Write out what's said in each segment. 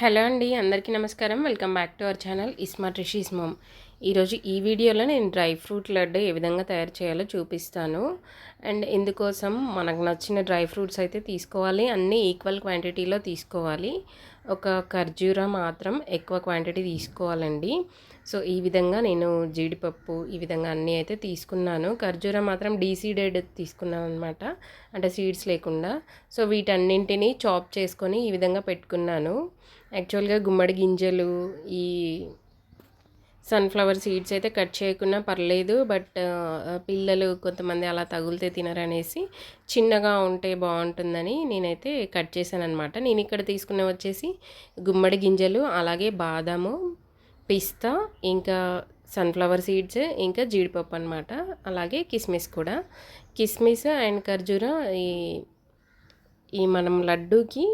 Hello అండి అందరికీ నమస్కారం. Welcome back to our channel iSmart Rishi's mom. ఈరోజు ఈ వీడియోలో నేను డ్రై ఫ్రూట్ లడ్డు ఏ విధంగా తయారు చేయాలో చూపిస్తాను. అండ్ ఇందుకోసం మనకు నచ్చిన డ్రై ఫ్రూట్స్ అయితే తీసుకోవాలి. అన్నీ ఈక్వల్ క్వాంటిటీలో తీసుకోవాలి. ఒక ఖర్జూర మాత్రం ఎక్కువ క్వాంటిటీ తీసుకోవాలండి. సో ఈ విధంగా నేను జీడిపప్పు ఈ విధంగా అన్నీ అయితే తీసుకున్నాను. ఖర్జూర మాత్రం డీసీడెడ్ తీసుకున్నాను అనమాట అంటే సీడ్స్ లేకుండా. సో వీటన్నింటినీ చాప్ చేసుకొని ఈ విధంగా పెట్టుకున్నాను. యాక్చువల్గా గుమ్మడి గింజలు ఈ సన్ఫ్లవర్ సీడ్స్ అయితే కట్ చేయకుండా పర్లేదు బట్ పిల్లలు కొంతమంది అలా తగులితే తినరనేసి చిన్నగా ఉంటే బాగుంటుందని నేనైతే కట్ చేశాను అనమాట నేను ఇక్కడ తీసుకున్న వచ్చేసి గుమ్మడి గింజలు అలాగే బాదాము పిస్తా ఇంకా సన్ఫ్లవర్ సీడ్స్ ఇంకా జీడిపప్పు అనమాట అలాగే కిస్మిస్ కూడా. కిస్మిస్ అండ్ ఖర్జూర ఈ ఈ మనం లడ్డూకి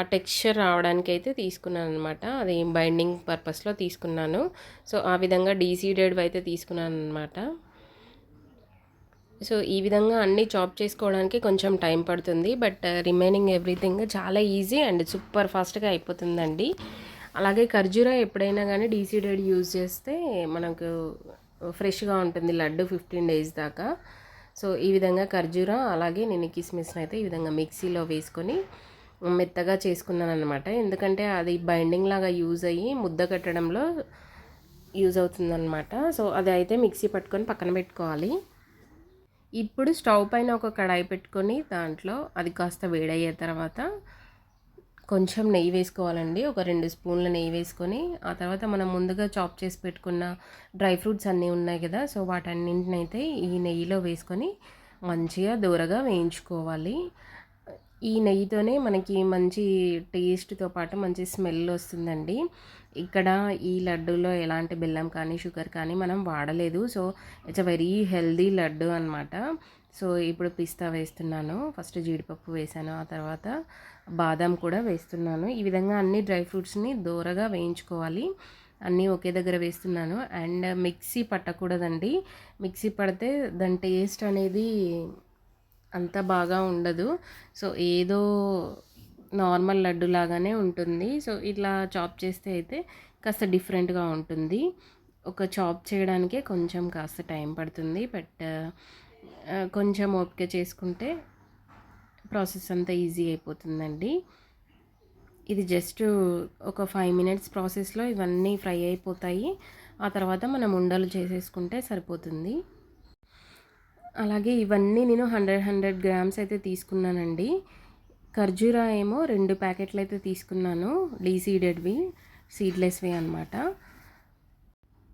ఆ టెక్స్చర్ రావడానికి అయితే తీసుకున్నాను అనమాట అది బైండింగ్ పర్పస్లో తీసుకున్నాను. సో ఆ విధంగా డీసీడెడ్ అయితే తీసుకున్నాను అనమాట సో ఈ విధంగా అన్నీ చాప్ చేసుకోవడానికి కొంచెం టైం పడుతుంది. బట్ రిమైనింగ్ ఎవ్రీథింగ్ చాలా ఈజీ అండ్ సూపర్ ఫాస్ట్గా అయిపోతుందండి. అలాగే ఖర్జూరా ఎప్పుడైనా కానీ డీసీడెడ్ యూజ్ చేస్తే మనకు ఫ్రెష్గా ఉంటుంది లడ్డు ఫిఫ్టీన్ డేస్ దాకా. సో ఈ విధంగా ఖర్జూరా అలాగే నేను కిస్మిస్ని అయితే ఈ విధంగా మిక్సీలో వేసుకొని మెత్తగా చేసుకున్నాను అనమాట ఎందుకంటే అది బైండింగ్ లాగా యూజ్ అయ్యి ముద్ద కట్టడంలో యూజ్ అవుతుందన్నమాట. సో అది అయితే మిక్సీ పట్టుకొని పక్కన పెట్టుకోవాలి. ఇప్పుడు స్టవ్ పైన ఒక కడాయి పెట్టుకొని దాంట్లో అది కాస్త వేడయ్యే తర్వాత కొంచెం నెయ్యి వేసుకోవాలండి. ఒక రెండు స్పూన్ల నెయ్యి వేసుకొని ఆ తర్వాత మనం ముందుగా చాప్ చేసి పెట్టుకున్న డ్రై ఫ్రూట్స్ అన్నీ ఉన్నాయి కదా సో వాటన్నింటినైతే ఈ నెయ్యిలో వేసుకొని మంచిగా దూరగా వేయించుకోవాలి. ఈ నెయ్యితోనే మనకి మంచి టేస్ట్తో పాటు మంచి స్మెల్ వస్తుందండి. ఇక్కడ ఈ లడ్డూలో ఎలాంటి బెల్లం కానీ షుగర్ కానీ మనం వాడలేదు. So it's a very healthy laddu అనమాట సో ఇప్పుడు పిస్తా వేస్తున్నాను. ఫస్ట్ జీడిపప్పు వేసాను. ఆ తర్వాత బాదం కూడా వేస్తున్నాను. ఈ విధంగా అన్ని డ్రై ఫ్రూట్స్ని దూరగా వేయించుకోవాలి. అన్నీ ఒకే దగ్గర వేస్తున్నాను. And mixie పట్టకూడదండి. మిక్సీ పడితే దాని టేస్ట్ అనేది అంత బాగా ఉండదు. సో ఏదో నార్మల్ లడ్డు లాగానే ఉంటుంది. సో ఇట్లా చాప్ చేస్తే అయితే కాస్త డిఫరెంట్గా ఉంటుంది. ఒక చాప్ చేయడానికే కొంచెం కాస్త టైం పడుతుంది. బట్ కొంచెం ఓపిక చేసుకుంటే ప్రాసెస్ అంతా ఈజీ అయిపోతుందండి. ఇది జస్ట్ ఒక ఫైవ్ మినిట్స్ ప్రాసెస్లో ఇవన్నీ ఫ్రై అయిపోతాయి. ఆ తర్వాత మనం ఉండలు చేసేసుకుంటే సరిపోతుంది. అలాగే ఇవన్నీ నేను హండ్రెడ్ హండ్రెడ్ గ్రామ్స్ అయితే తీసుకున్నానండి. ఖర్జూరా ఏమో రెండు ప్యాకెట్లు అయితే తీసుకున్నాను డీసీడెడ్వి సీడ్లెస్వి అనమాట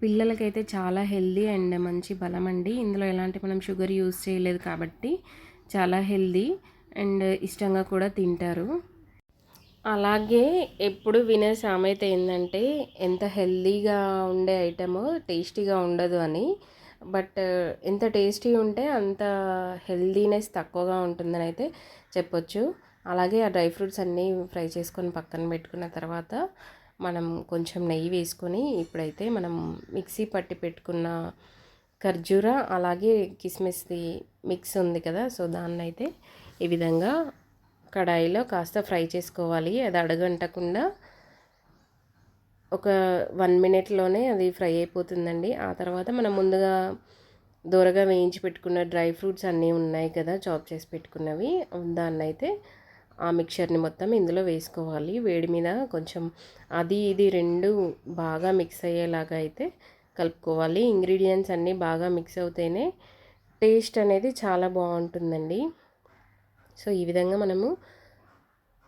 పిల్లలకైతే చాలా హెల్దీ అండ్ మంచి బలం అండి. ఇందులో ఎలాంటి మనం షుగర్ యూస్ చేయలేదు కాబట్టి చాలా హెల్దీ అండ్ ఇష్టంగా కూడా తింటారు. అలాగే ఎప్పుడు వినే సామెత ఏంటంటే ఎంత హెల్దీగా ఉండే ఐటమ్ టేస్టీగా ఉండదు అని. బట్ ఎంత టేస్టీ ఉంటే అంత హెల్దీనెస్ తక్కువగా ఉంటుందని అయితే చెప్పొచ్చు. అలాగే ఆ డ్రై ఫ్రూట్స్ అన్నీ ఫ్రై చేసుకొని పక్కన పెట్టుకున్న తర్వాత మనం కొంచెం నెయ్యి వేసుకొని ఇప్పుడైతే మనం మిక్సీ పట్టి పెట్టుకున్న ఖర్జూర అలాగే కిస్మిస్ది మిక్స్ ఉంది కదా సో దాన్ని అయితే ఈ విధంగా కడాయిలో కాస్త ఫ్రై చేసుకోవాలి. అది అడగంటకుండా ఒక వన్ మినిట్లోనే అది ఫ్రై అయిపోతుందండి. ఆ తర్వాత మనం ముందుగా దూరగా వేయించి పెట్టుకున్న డ్రై ఫ్రూట్స్ అన్నీ ఉన్నాయి కదా చాప్ చేసి పెట్టుకున్నవి. దాన్ని అయితే ఆ మిక్చర్ని మొత్తం ఇందులో వేసుకోవాలి. వేడి మీద కొంచెం అది ఇది రెండు బాగా మిక్స్ అయ్యేలాగా అయితే కలుపుకోవాలి. ఇంగ్రీడియంట్స్ అన్నీ బాగా మిక్స్ అవుతేనే టేస్ట్ అనేది చాలా బాగుంటుందండి. సో ఈ విధంగా మనము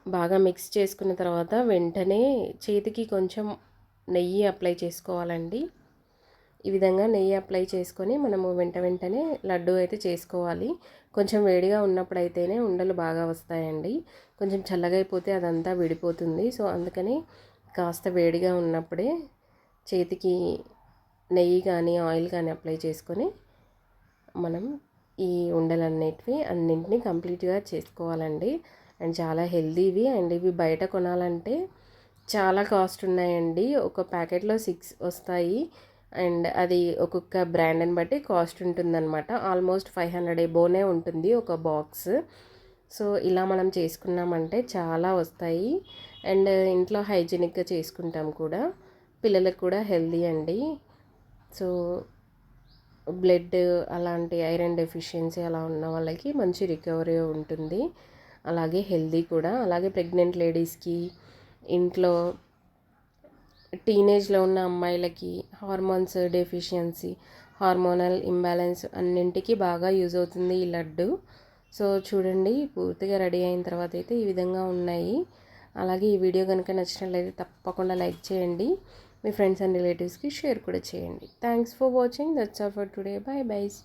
బాగా మిక్స్ చేసుకున్న తర్వాత వెంటనే చేతికి కొంచెం నెయ్యి అప్లై చేసుకోవాలండి. ఈ విధంగా నెయ్యి అప్లై చేసుకొని మనము వెంట వెంటనే లడ్డు అయితే చేసుకోవాలి. కొంచెం వేడిగా ఉన్నప్పుడు అయితేనే ఉండలు బాగా వస్తాయండి. కొంచెం చల్లగా అయిపోతే అదంతా విడిపోతుంది. సో అందుకని కాస్త వేడిగా ఉన్నప్పుడే చేతికి నెయ్యి కానీ ఆయిల్ కానీ అప్లై చేసుకొని మనం ఈ ఉండలన్నిటివి అన్నింటినీ కంప్లీట్గా చేసుకోవాలండి. అండ్ చాలా హెల్దీవి అండ్ ఇవి బయట కొనాలంటే చాలా కాస్ట్ ఉన్నాయండి. ఒక ప్యాకెట్లో సిక్స్ వస్తాయి. అండ్ అది ఒక్కొక్క బ్రాండ్ని బట్టి కాస్ట్ ఉంటుందన్నమాట. ఆల్మోస్ట్ ఫైవ్ హండ్రెడ్ ఎబోనే ఉంటుంది ఒక బాక్స్. సో ఇలా మనం చేసుకున్నామంటే చాలా వస్తాయి. అండ్ ఇంట్లో హైజీనిక్గా చేసుకుంటాం కూడా. పిల్లలకు కూడా హెల్దీ అండి. సో బ్లడ్ అలాంటి ఐరన్ డెఫిషియన్సీ అలా ఉన్న వాళ్ళకి మంచి రికవరీ ఉంటుంది. అలాగే హెల్దీ కూడా. అలాగే ప్రెగ్నెంట్ లేడీస్కి ఇంట్లో టీనేజ్లో ఉన్న అమ్మాయిలకి హార్మోన్స్ డెఫిషియన్సీ హార్మోనల్ ఇంబ్యాలెన్స్ అన్నింటికి బాగా యూజ్ అవుతుంది ఈ లడ్డు. సో చూడండి పూర్తిగా రెడీ అయిన తర్వాత అయితే ఈ విధంగా ఉన్నాయి. అలాగే ఈ వీడియో కనుక నచ్చినట్లయితే తప్పకుండా లైక్ చేయండి. మీ ఫ్రెండ్స్ అండ్ రిలేటివ్స్కి షేర్ కూడా చేయండి. Thanks for watching that's all for today bye byes